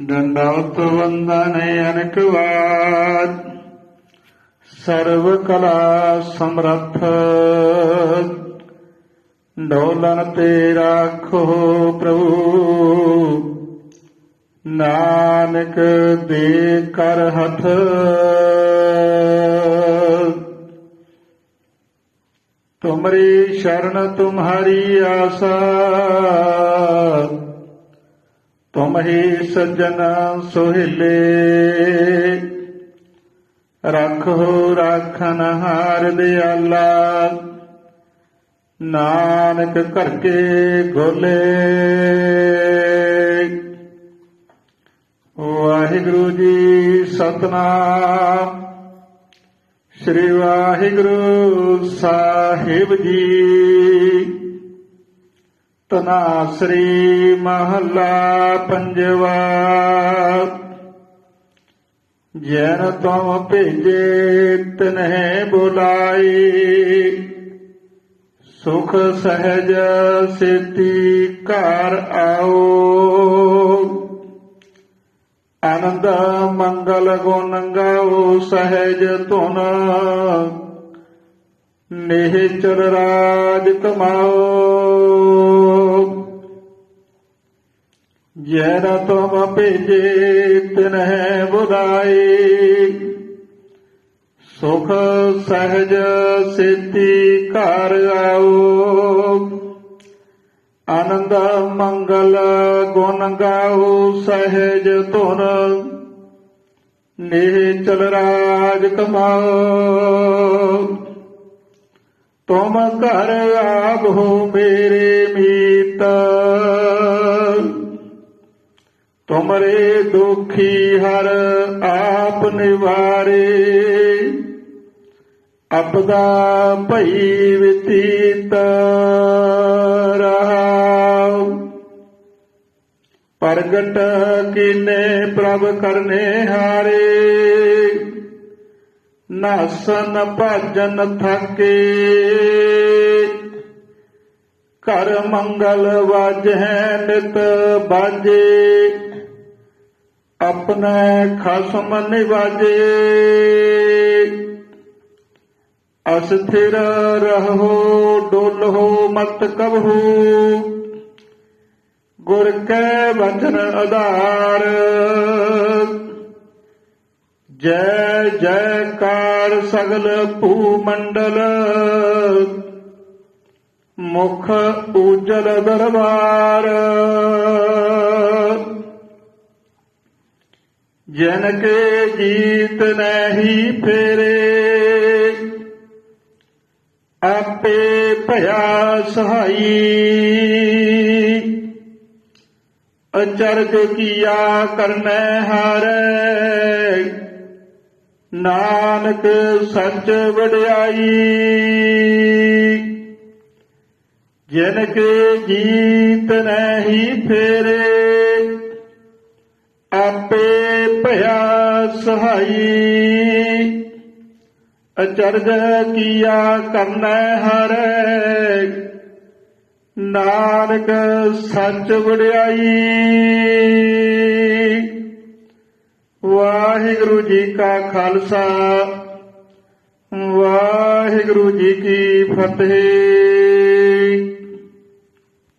ਦੰਡਵਤ ਵੰਦਨ ਅਨਕ ਵਾਰ ਸਰਵ ਕਲਾ ਸਮਰੱਥ ਡੋਲਨ ਤੇ ਰਾਖੋ ਪ੍ਰਭੂ ਨਾਨਕ ਦੇ ਕਰ ਹੱਥ ਤੁਮਰੀ ਸ਼ਰਨ ਤੁਮਹਾਰੀ ਆਸਾ ਤੁਮ ਹੀ ਸੱਜਣ ਸੁਹਿਲੇ, ਰੱਖੋ ਰਾਖਨ ਹਾਰ ਦਿਆਲਾ। ਨਾਨਕ ਕਰਕੇ ਗੋਲੇ। ਵਾਹਿਗੁਰੂ ਜੀ ਸਤਨਾਮ। ਸ੍ਰੀ ਵਾਹਿਗੁਰੂ ਸਾਹਿਬ ਜੀ। ਤਨਾਸਰੀ ਮਹੱਲਾ ਪੰਜਵਾ। ਜਨ ਤੋਂ ਭੇਜੇ ਤਨਹਿ ਬੁਲਾਈ, ਸੁਖ ਸਹਿਜ ਸੇਤੀ ਘਰ ਆਓ। ਆਨੰਦ ਮੰਗਲ ਗੁਣ ਗਾਓ ਸਹਿਜ ਧੁਨ, ਨਿਹਚਰ ਰਾਜ ਕਮਾਓ। ਜੈਨ ਤੁਮ ਭੇਜੇ ਤਿਨਹਿ ਬੁਦਾਈ ਸੁਖ ਸਹਿਜ ਸੇਤੀ ਘਰ ਆਓ। ਆਨੰਦ ਮੰਗਲ ਗੁਣ ਗਾਓ ਸਹਿਜ ਧੁਨ। ਨਿਹ ਚਲ ਰਾਜ ਕਮਾਓ। ਤੁਮ ਘਰ ਹੋ ਮੇਰੇ ਮੀਤ। ਤੁਮਰੇ ਦੁਖੀ ਹਰ ਆਪ ਨਿਵਾਰੇ। ਅਪਦਾ ਭਈ ਵਿਤੀਤ ਰਹਾਉ। ਪ੍ਰਗਟ ਕੀਨੇ ਪ੍ਰਭ ਕਰਨੇ ਹਾਰੇ। ਨਾਸਨ ਭਜਨ ਥਕੇ। ਕਰ ਮੰਗਲ ਵਾਜੈ ਨਿਤ ਬਾਜੇ। ਆਪਣੇ ਖਸਮ ਨਿਵਾਜੇ। ਅਸਥਿਰ ਰਹੋ, ਡੋਲੋ ਮਤ ਕਬਹੂ। ਗੁਰ ਕੈ ਵਚਨ ਆਧਾਰ। ਜੈ, ਜੈਕਾਰ ਸਗਲ ਭੂ ਮੰਡਲ ਮੁਖ ਉਜਲ ਦਰਬਾਰ। ਜਨ ਕੇ ਜੀਤ ਨਹੀਂ ਫੇਰੇ। ਆਪੇ ਭਇਆ ਸਹਾਈ। ਅਚਰਜ ਕੀਆ ਕਰਨੈ ਹਾਰੈ। ਨਾਨਕ ਸੱਚ ਵਡਿਆਈ। ਜਿਨ ਕੇ ਜੀਤ ਨਹੀਂ ਫੇਰੇ। ਸਹਾਈ ਅਚਰਜ ਕੀਆ ਕਰਨੈ ਹਰੈ। ਨਾਨਕ ਸੱਚ ਵਡਿਆਈ। ਵਾਹਿਗੁਰੂ ਜੀ ਕਾ ਖਾਲਸਾ, ਵਾਹਿਗੁਰੂ ਜੀ ਕੀ ਫਤਿਹ।